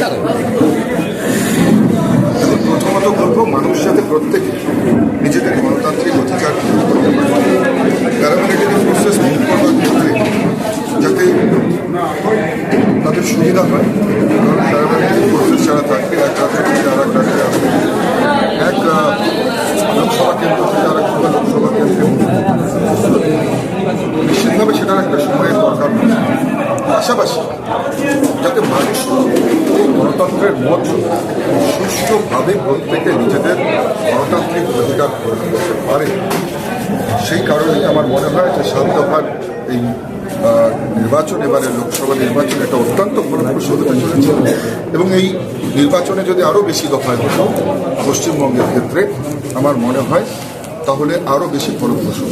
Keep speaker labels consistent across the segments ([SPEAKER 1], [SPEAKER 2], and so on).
[SPEAKER 1] কারণ
[SPEAKER 2] প্রথমত বলব মানুষ যাতে প্রত্যেকে নিজেদের গণতান্ত্রিক অধিকার প্যারামিলিটারি ফোর্সেস মুভ যাতে তাদের সুবিধা হয়, কারণ পাশাপাশি যাতে মানুষ এই গণতন্ত্রের মঞ্চ সুষ্ঠুভাবে প্রত্যেকে নিজেদের গণতান্ত্রিক অধিকার প্রয়োগ করতে পারে। সেই কারণেই আমার মনে হয় যে সাত দফার এই নির্বাচন, এবারে লোকসভা নির্বাচন একটা অত্যন্ত ফলপ্রসূ হতে চলেছে এবং এই নির্বাচনে যদি আরও বেশি দফায় হতো, পশ্চিমবঙ্গের ক্ষেত্রে আমার মনে হয় তাহলে আরও বেশি ফলপ্রসূ।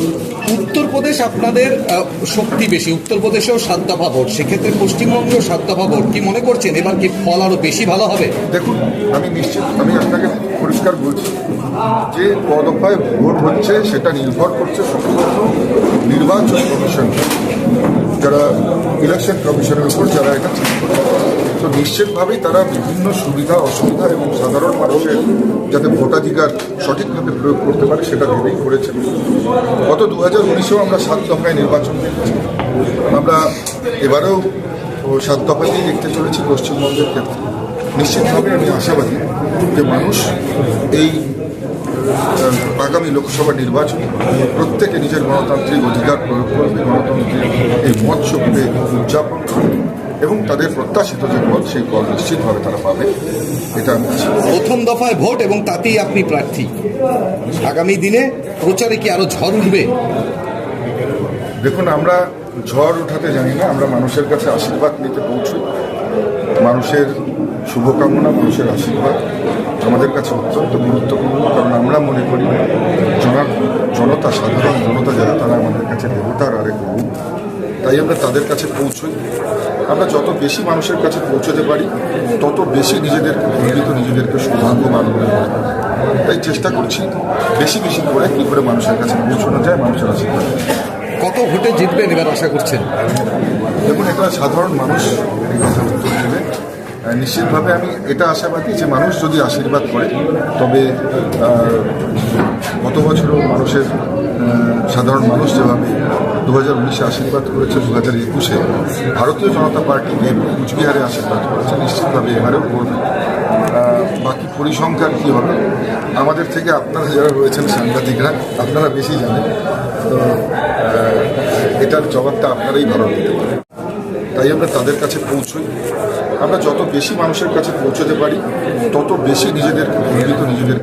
[SPEAKER 1] উত্তরপ্রদেশ আপনাদের শক্তি বেশি। উত্তরপ্রদেশেও সাত দফা ভোট সেক্ষেত্রে পশ্চিমবঙ্গেও সাত দফা ভোট কি মনে করছেন? এবার কি ফল আরও বেশি ভালো হবে?
[SPEAKER 2] দেখুন আমি নিশ্চিত আমি আপনাকে পরিষ্কার বলছি যে কদফায় ভোট হচ্ছে সেটা নির্ভর করছে শুধুমাত্র নির্বাচন কমিশন। যারা ইলেকশন কমিশনের উপর যারা এটা ঠিক করছে। তো নিশ্চিতভাবেই তারা বিভিন্ন সুবিধা, অসুবিধা এবং সাধারণ মানুষের যাতে ভোটাধিকার সঠিকভাবে প্রয়োগ করতে পারে সেটা ভেবেই করেছেন। গত দু হাজার উনিশেও আমরা সাত দফায় নির্বাচন দেখেছি। আমরা এবারেও সাত দফাতেই দেখতে চলেছি পশ্চিমবঙ্গের ক্ষেত্রে। নিশ্চিতভাবে আমি আশাবাদী যে মানুষ এই আগামী লোকসভা নির্বাচনে প্রত্যেকে নিজের গণতান্ত্রিক অধিকার প্রয়োগ করবে, গণতন্ত্রের এই মৎস্যকে উদযাপন করবে। এবং তাদের প্রত্যাশিত যে পদ সেই পদ নিশ্চিতভাবে তারা পাবে এটা।
[SPEAKER 1] প্রথম দফায় ভোট এবং তাতেই আপনি প্রার্থী। আগামী দিনে প্রচারে কি আরও ঝড় উঠবে?
[SPEAKER 2] দেখুন আমরা ঝড় উঠাতে জানি না আমরা মানুষের কাছে আশীর্বাদ নিতে পৌঁছই মানুষের শুভকামনা মানুষের আশীর্বাদ আমাদের কাছে অত্যন্ত গুরুত্বপূর্ণ কারণ আমরা মনে করি জনা জনতা সাধারণ জনতা যারা তারা আমাদের কাছে দেবতার আরেক তাই আমরা তাদের কাছে পৌঁছই। আমরা যত বেশি মানুষের কাছে পৌঁছতে পারি তত বেশি নিজেদেরকে গর্বিত নিজেদেরকে সৌভাগ্যবান মনে করি। তাই চেষ্টা করছি বেশি বেশি করে কী করে মানুষের কাছে পৌঁছানো যায় মানুষের আশীর্বাদ
[SPEAKER 1] কত ভোটে জিতবেন এবার আশা করছেন?
[SPEAKER 2] দেখুন এটা সাধারণ মানুষ এই কথার উত্তর দেবে। নিশ্চিতভাবে আমি এটা আশাবাদী যে মানুষ যদি আশীর্বাদ করে তবে গত বছরও মানুষের সাধারণ মানুষ যেভাবে দু হাজার উনিশে আশীর্বাদ করেছে দু হাজার একুশে ভারতীয় জনতা পার্টি এর কুচবিহারে আশীর্বাদ করেছে, নিশ্চিতভাবে এবারেও করবে। বাকি পরিসংখ্যান কী হবে? আমাদের থেকে আপনারা যারা রয়েছেন সাংবাদিকরা, আপনারা বেশি জানেন। তো এটার জবাবটা আপনারাই ভালো দিতে পারেন। তাই আমরা তাদের কাছে পৌঁছই। আমরা যত বেশি মানুষের কাছে পৌঁছতে পারি, তত বেশি নিজেদেরকে, গর্বিত নিজেদের